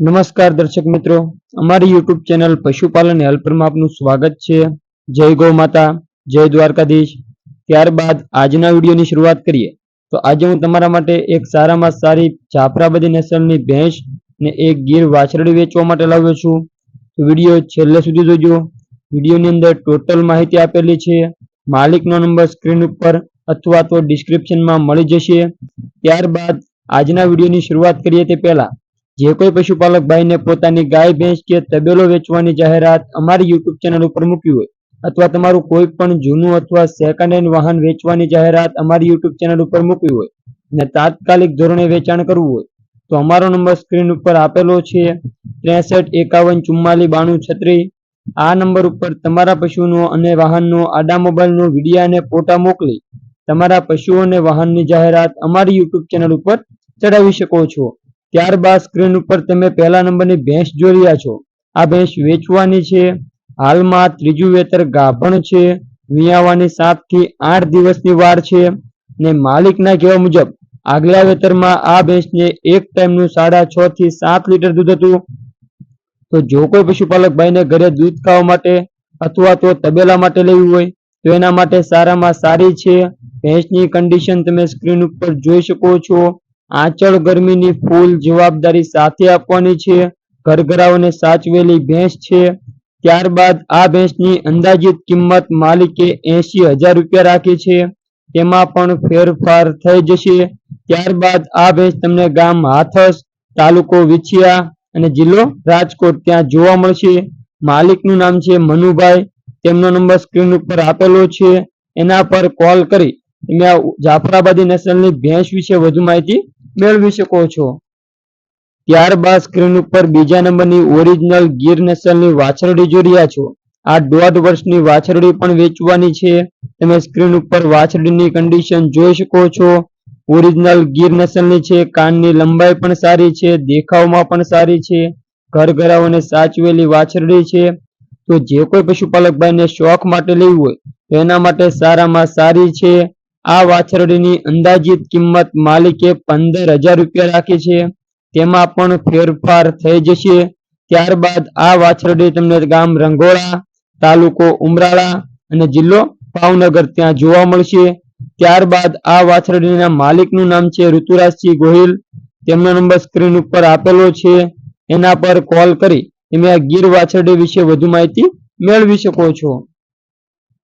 નમસ્કાર દર્શક મિત્રો. અમારી યુટ્યુબ ચેનલ પશુપાલન હેલ્પરમાં આપનું સ્વાગત છે. જય ગૌ માતા, જય દ્વારકાધીશ. ત્યારબાદ આજના વિડીયોની શરૂઆત કરીએ. તો આજે હું તમારા માટે એક સારામાં સારી જાફરાબાદી નસલની ભેંસ ને એક ગીર વાછરડી વેચવા માટે લાવ્યો છું. તો વીડિયો છેલ્લે સુધી જોજો. વિડીયોની અંદર ટોટલ માહિતી આપેલી છે. માલિકનો નંબર સ્ક્રીન ઉપર અથવા તો ડિસ્ક્રિપ્શનમાં મળી જશે. ત્યારબાદ આજના વિડીયોની શરૂઆત કરીએ તે પહેલા. જે કોઈ પશુપાલક ભાઈને પોતાની ગાય, ભેંસ કે તબેલો વેચવાની જાહેરાત અમારી યુટ્યુબ ચેનલ ઉપર મૂકી હોય અથવા તમારું કોઈ પણ જૂનું અથવા સેકન્ડ હેન્ડ વાહન વેચવાની જાહેરાત અમારી યુટ્યુબ ચેનલ ઉપર મૂકવી હોય અને તાત્કાલિક ધોરણે વેચાણ કરવું હોય તો અમારો નંબર સ્ક્રીન ઉપર આપેલો છે ત્રેસઠ એકાવન ચુમ્માલી બાણું છત્રી આ નંબર ઉપર તમારા પશુનો અને વાહનનો આડા મોબાઈલનો વીડિયો અને ફોટા મોકલી તમારા પશુઓ અને વાહનની જાહેરાત અમારી યુટ્યુબ ચેનલ ઉપર ચડાવી શકો છો. ત્યારબાદ સ્ક્રીન ઉપર તમે પહેલા નંબરની ભેંસ જોઈ રહ્યા છો. આ ભેંસ વેચવાની છે. હાલમાં ત્રીજું વેતર ગાભણ છે. વિયાવાની સાતથી આઠ દિવસની વાર છે ને માલિકના કહેવા મુજબ આગલા વેતરમાં આ ભેંસને એક ટાઈમનું સાડા છ થી સાત લીટર દૂધ હતું. તો જો કોઈ પશુપાલક ભાઈને ઘરે દૂધ ખાવા માટે અથવા તો તબેલા માટે લેવી હોય, તો એના માટે સારામાં સારી છે. ભેંસની કન્ડિશન તમે સ્ક્રીન ઉપર જોઈ શકો છો. આંચળ ગરમીની ફૂલ જવાબદારી સાથે આપવાની છે. ઘરઘરાઓને સાચવેલી ભેંસ છે. ત્યારબાદ આ ભેંસની અંદાજિત કિંમત માલિકે એસી હજાર રૂપિયા રાખી છે. તેમાં પણ ફેરફાર થઈ જશે. ત્યારબાદ આ ભેંસ તમને ગામ હાથસ, તાલુકો વિછિયા અને જિલ્લો રાજકોટ ત્યાં જોવા મળશે. માલિકનું નામ છે મનુભાઈ. તેમનો નંબર સ્ક્રીન ઉપર આપેલો છે. એના પર કોલ કરી. તમે જાફરાબાદી નસલની ભેંસ વિશે વધુ માહિતી મેળવી શકો છો. ત્યારબાદ સ્ક્રીન ઉપર બીજા નંબરની ઓરિજિનલ ગીર નસલની વાછરડી જોઈ રહ્યા છો. આ દોઢ વર્ષની વાછરડી પણ વેચવાની છે. તમે સ્ક્રીન ઉપર વાછરડીની કન્ડિશન જોઈ શકો છો. ઓરિજિનલ ગીર નસલની છે, કાનની લંબાઈ પણ સારી છે, દેખાવમાં પણ સારી છે, ઘરઘરાઓને સાચવેલી વાછરડી છે. તો જે કોઈ પશુપાલક ભાઈને શોખ માટે લેવું હોય તો એના માટે સારામાં સારી છે. આ વાછરડીની અંદાજિત કિંમત માલિકે પંદર હજાર રૂપિયા રાખી છે. તેમાં પણ ફેરફાર થઈ જશે. ત્યારબાદ આ વાછરડી તમને ગામ રંગોળા, તાલુકો ઉમરાળા અને જિલ્લો ભાવનગર ત્યાં જોવા મળશે. ત્યારબાદ આ વાછરડીના માલિકનું નામ છે ઋતુરાજસિંહ ગોહિલ. તેમનો નંબર સ્ક્રીન ઉપર આપેલો છે. એના પર કોલ કરી તમે આ ગીર વાછરડી વિશે વધુ માહિતી મેળવી શકો છો.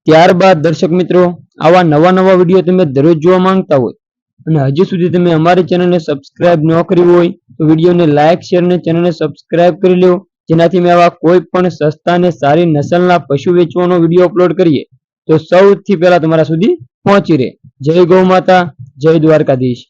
ત્યારબાદ દર્શક મિત્રો આવા નવા નવા વીડિયો તમે દરરોજ જોવા માંગતા હોય અને હજી સુધી તમે અમારી ચેનલને સબસ્ક્રાઇબ ન કરી હોય તો વિડીયોને લાઇક શેર અને ચેનલને સબસ્ક્રાઇબ કરી લો જેનાથી મેં આવા કોઈ પણ સસ્તા અને સારી નસલના પશુ વેચવાનો વીડિયો અપલોડ કરીએ તો સૌથી પહેલા તમારા સુધી પહોંચી રહે. જય ગૌ માતા, જય દ્વારકાધીશ.